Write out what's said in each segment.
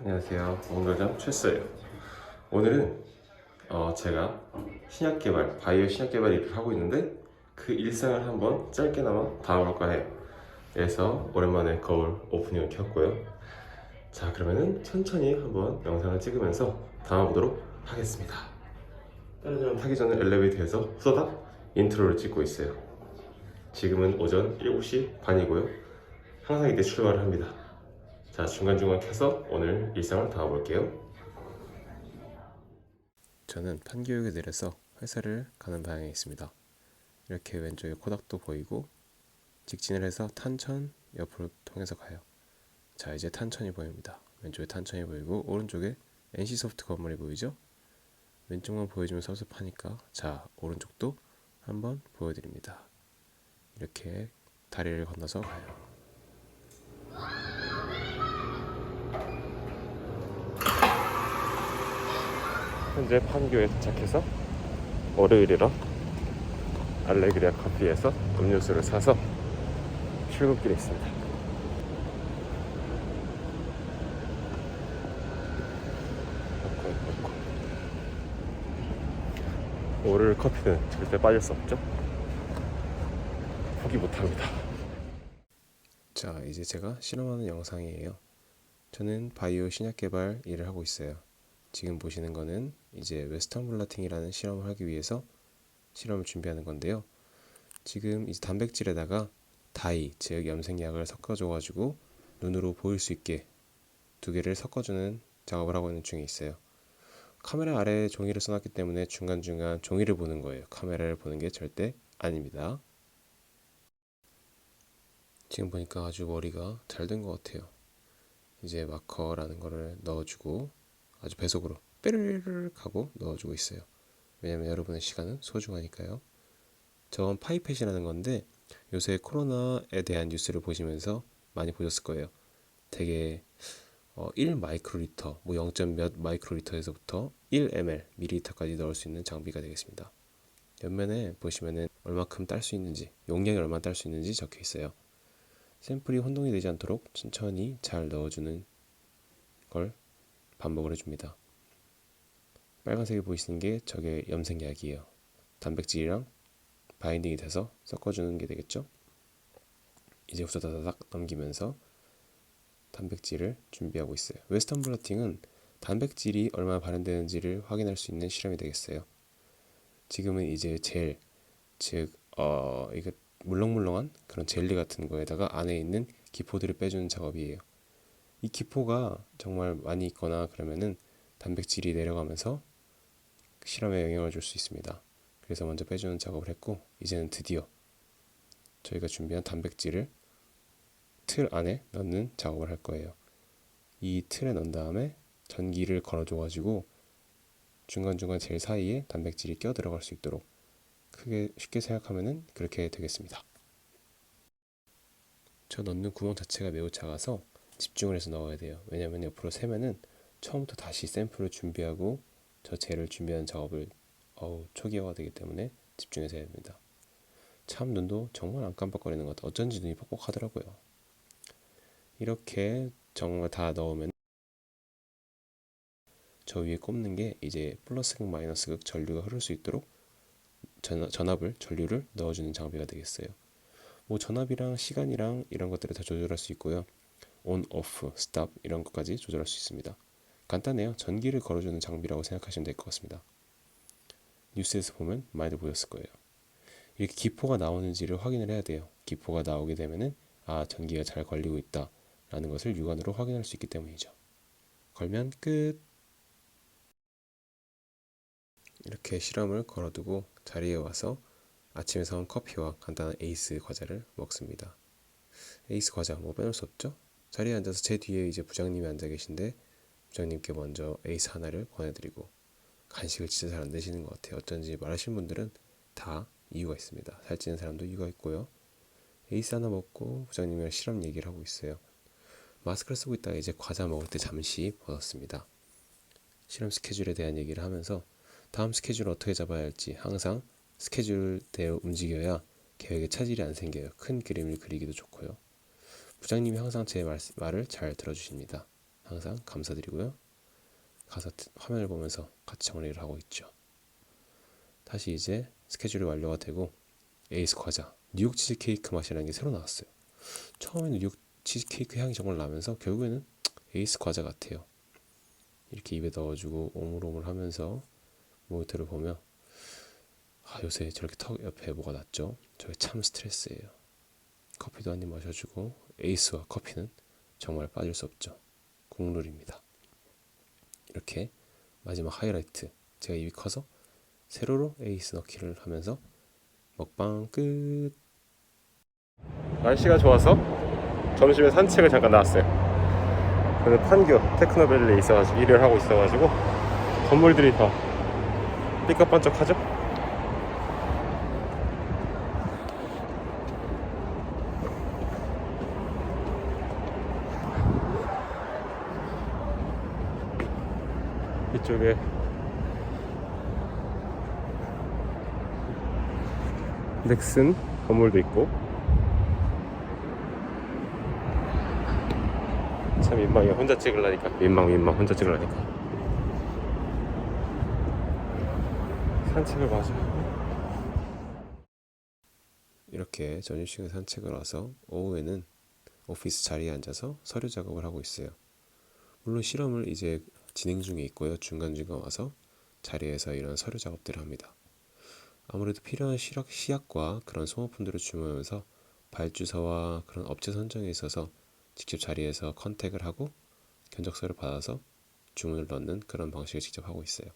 안녕하세요. 공로장 최스예요. 오늘은 어, 제가 신약 개발, 바이오 신약 개발 일을 하고 있는데 그 일상을 한번 짧게나마 담아볼까 해요. 그래서 오랜만에 거울 오프닝을 켰고요. 자, 그러면은 천천히 한번 영상을 찍으면서 담아보도록 하겠습니다. 다른 사람 타기 전에 엘리베이터에서 후다닥 인트로를 찍고 있어요. 지금은 오전 7시 반이고요. 항상 이때 출발을 합니다. 자, 중간중간 켜서 오늘 일상을 담아볼게요. 저는 판교역에 내려서 회사를 가는 방향에 있습니다. 이렇게 왼쪽에 코닥도 보이고 직진을 해서 탄천 옆으로 통해서 가요. 자, 이제 탄천이 보입니다. 왼쪽에 탄천이 보이고 오른쪽에 NC소프트 건물이 보이죠? 왼쪽만 보여주면 섭섭하니까 자, 오른쪽도 한번 보여드립니다. 이렇게 다리를 건너서 가요. 현재 판교에 도착해서 월요일이라 알레그리아 커피에서 음료수를 사서 출근길에 있습니다. 오늘 커피는 절대 빠질 수 없죠? 포기 못합니다. 자, 이제 제가 실험하는 영상이에요. 저는 바이오 신약 개발 일을 하고 있어요. 지금 보시는 거는 이제 웨스턴 블라팅이라는 실험을 하기 위해서 실험을 준비하는 건데요. 지금 이제 단백질에다가 다이, 즉 염색약을 섞어줘 가지고 눈으로 보일 수 있게 두 개를 섞어주는 작업을 하고 있는 중에 있어요. 카메라 아래에 종이를 써놨기 때문에 중간중간 종이를 보는 거예요. 카메라를 보는 게 절대 아닙니다. 지금 보니까 아주 머리가 잘 된 것 같아요. 이제 마커라는 거를 넣어주고 아주 배속으로 빼르르 하고 넣어주고 있어요. 왜냐면 여러분의 시간은 소중하니까요. 저건 파이펫이라는 건데 요새 코로나에 대한 뉴스를 보시면서 많이 보셨을 거예요. 되게 어, 1 마이크로리터, 뭐 0. 몇 마이크로리터에서부터 1 ml, 미리리터까지 넣을 수 있는 장비가 되겠습니다. 옆면에 보시면은 얼마큼 딸 수 있는지, 용량이 얼마 딸 수 있는지 적혀 있어요. 샘플이 혼동이 되지 않도록 천천히 잘 넣어주는 걸 반복을 해줍니다. 빨간색이 보이시는 게 저게 염색약이에요. 단백질이랑 바인딩이 돼서 섞어주는 게 되겠죠? 이제 후다다닥 넘기면서 단백질을 준비하고 있어요. 웨스턴 블러팅은 단백질이 얼마나 발현되는지를 확인할 수 있는 실험이 되겠어요. 지금은 이제 젤, 즉, 어, 이게 물렁물렁한 그런 젤리 같은 거에다가 안에 있는 기포들을 빼주는 작업이에요. 이 기포가 정말 많이 있거나 그러면은 단백질이 내려가면서 실험에 영향을 줄 수 있습니다. 그래서 먼저 빼주는 작업을 했고 이제는 드디어 저희가 준비한 단백질을 틀 안에 넣는 작업을 할 거예요. 이 틀에 넣은 다음에 전기를 걸어줘가지고 중간중간 젤 사이에 단백질이 껴 들어갈 수 있도록 크게 쉽게 생각하면은 그렇게 되겠습니다. 저 넣는 구멍 자체가 매우 작아서 집중을 해서 넣어야 돼요. 왜냐면 옆으로 세면은 처음부터 다시 샘플을 준비하고 저 젤을 준비하는 작업을 어우 초기화가 되기 때문에 집중해서 해야 됩니다. 참 눈도 정말 안 깜빡거리는 것 같아. 어쩐지 눈이 뻑뻑하더라고요. 이렇게 정말 다 넣으면 저 위에 꼽는 게 이제 플러스극 마이너스극 전류가 흐를 수 있도록 전, 전압을 전류를 넣어주는 장비가 되겠어요. 뭐 전압이랑 시간이랑 이런 것들을 다 조절할 수 있고요. 온, 오프, 스탑 이런 것까지 조절할 수 있습니다. 간단해요. 전기를 걸어주는 장비라고 생각하시면 될 것 같습니다. 뉴스에서 보면 많이들 보셨을 거예요. 이렇게 기포가 나오는지를 확인을 해야 돼요. 기포가 나오게 되면은 아 전기가 잘 걸리고 있다라는 것을 육안으로 확인할 수 있기 때문이죠. 걸면 끝. 이렇게 실험을 걸어두고 자리에 와서 아침에 사온 커피와 간단한 에이스 과자를 먹습니다. 에이스 과자 뭐 빼놓을 수 없죠? 자리에 앉아서 제 뒤에 이제 부장님이 앉아 계신데 부장님께 먼저 에이스 하나를 권해드리고 간식을 진짜 잘 안 드시는 것 같아요. 어쩐지 말하시는 분들은 다 이유가 있습니다. 살찌는 사람도 이유가 있고요. 에이스 하나 먹고 부장님이랑 실험 얘기를 하고 있어요. 마스크를 쓰고 있다가 이제 과자 먹을 때 잠시 벗었습니다. 실험 스케줄에 대한 얘기를 하면서 다음 스케줄을 어떻게 잡아야 할지 항상 스케줄대로 움직여야 계획에 차질이 안 생겨요. 큰 그림을 그리기도 좋고요. 부장님이 항상 제 말, 말을 잘 들어주십니다. 항상 감사드리고요. 트- 화면을 보면서 같이 정리를 하고 있죠. 다시 이제 스케줄이 완료가 되고 에이스 과자 뉴욕 치즈 케이크 맛이라는 게 새로 나왔어요. 처음에는 뉴욕 치즈 케이크 향이 정말 나면서 결국에는 에이스 과자 같아요. 이렇게 입에 넣어주고 오물오물 하면서 모니터를 보며 아 요새 저렇게 턱 옆에 뭐가 났죠? 저게 참 스트레스예요. 커피도 한 입 마셔주고 에이스와 커피는 정말 빠질 수 없죠. 국룰입니다. 이렇게 마지막 하이라이트 제가 입이 커서 세로로 에이스 넣기를 하면서 먹방 끝. 날씨가 좋아서 점심에 산책을 잠깐 나왔어요. 저는 판교 테크노밸리에 있어가지고 일을 하고 있어가지고 건물들이 다 삐까뻔쩍하죠? 이쪽에. 넥슨 건물도 있고. 참 민망해. 혼자 찍으려니까. 민망 민망. 혼자 찍으려니까. 산책을 마저 이렇게 점심시간에 산책을 와서 오후에는 오피스 자리에 앉아서 서류 작업을 하고 있어요. 물론 실험을 이제 진행 중에 있고요. 중간중간 와서 자리에서 이런 서류 작업들을 합니다. 아무래도 필요한 시약, 시약과 그런 소모품들을 주문하면서 발주서와 그런 업체 선정에 있어서 직접 자리에서 컨택을 하고 견적서를 받아서 주문을 넣는 그런 방식을 직접 하고 있어요.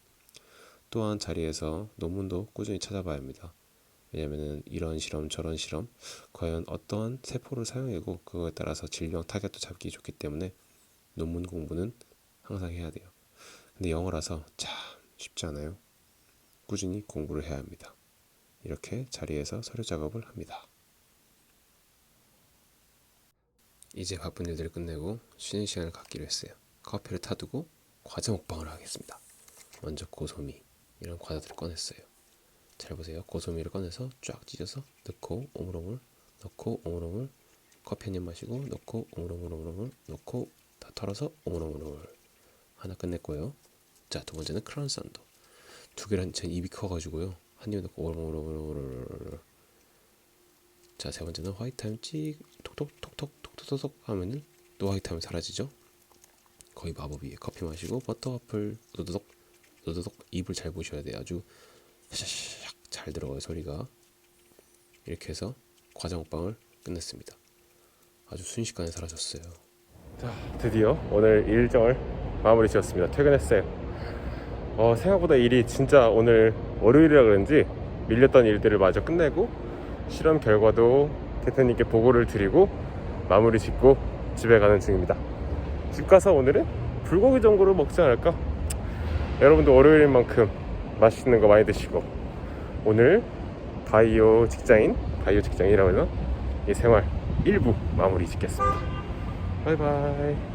또한 자리에서 논문도 꾸준히 찾아봐야 합니다. 왜냐면은 이런 실험 저런 실험 과연 어떠한 세포를 사용하고 그거에 따라서 질병 타겟도 잡기 좋기 때문에 논문 공부는 항상 해야 돼요. 근데 영어라서 참 쉽지 않아요. 꾸준히 공부를 해야 합니다. 이렇게 자리에서 서류 작업을 합니다. 이제 바쁜 일들을 끝내고 쉬는 시간을 갖기로 했어요. 커피를 타두고 과자 먹방을 하겠습니다. 먼저 고소미 이런 과자들을 꺼냈어요. 잘 보세요. 고소미를 꺼내서 쫙 찢어서 넣고 오물오물 넣고 오물오물 커피 한입 마시고 넣고 오물오물오물오물 넣고 다 털어서 오물오물오물 하나 끝냈고요. 자 두 번째는 크라운 산도 두 개를 제 입이 커가지고요. 한 입에 넣고 오물오물오물오물 자세 번째는 화이트하면 찍 톡톡톡톡 톡톡톡톡 하면은 또 화이트하면 사라지죠. 거의 마법이에요. 커피 마시고 버터 와플 으드덕 으드덕 입을 잘 보셔야 돼요. 아주 샤샤샥 잘 들어가요 소리가 이렇게 해서 과자 먹방을 끝냈습니다 아주 순식간에 사라졌어요 자 드디어 오늘 일정을 마무리 지었습니다. 퇴근했어요 어, 생각보다 일이 진짜 오늘 월요일이라 그런지 밀렸던 일들을 마저 끝내고 실험 결과도 대표님께 보고를 드리고 마무리 짓고 집에 가는 중입니다. 집 가서 오늘은 불고기 정도로 먹지 않을까? 여러분도 월요일인 만큼 맛있는 거 많이 드시고 오늘 바이오 직장인 바이오 직장이라고 해서 이 생활 일부 마무리 짓겠습니다. 바이바이